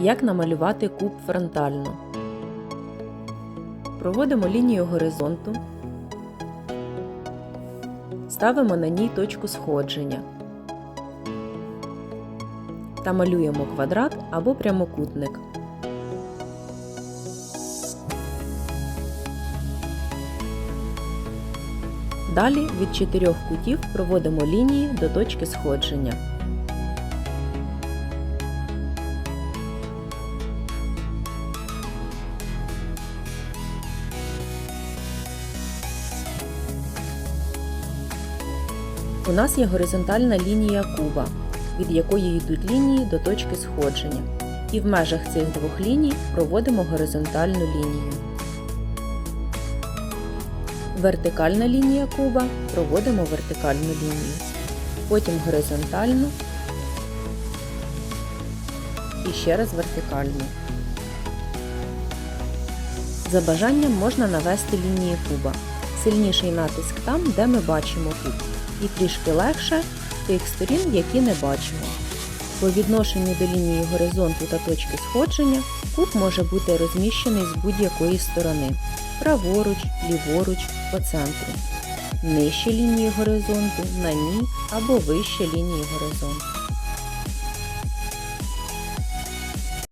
Як намалювати куб фронтально. Проводимо лінію горизонту. Ставимо на ній точку сходження та малюємо квадрат або прямокутник. Далі від чотирьох кутів проводимо лінії до точки сходження. У нас є горизонтальна лінія куба, від якої йдуть лінії до точки сходження. І в межах цих двох ліній проводимо горизонтальну лінію. Вертикальна лінія куба проводимо вертикальну лінію. Потім горизонтальну і ще раз вертикальну. За бажанням можна навести лінії куба. Сильніший натиск там, де ми бачимо куб, і трішки легше тих сторін, які не бачимо. По відношенню до лінії горизонту та точки сходження куб може бути розміщений з будь-якої сторони праворуч, ліворуч, по центру, нижче лінії горизонту, на ній або вище лінії горизонту.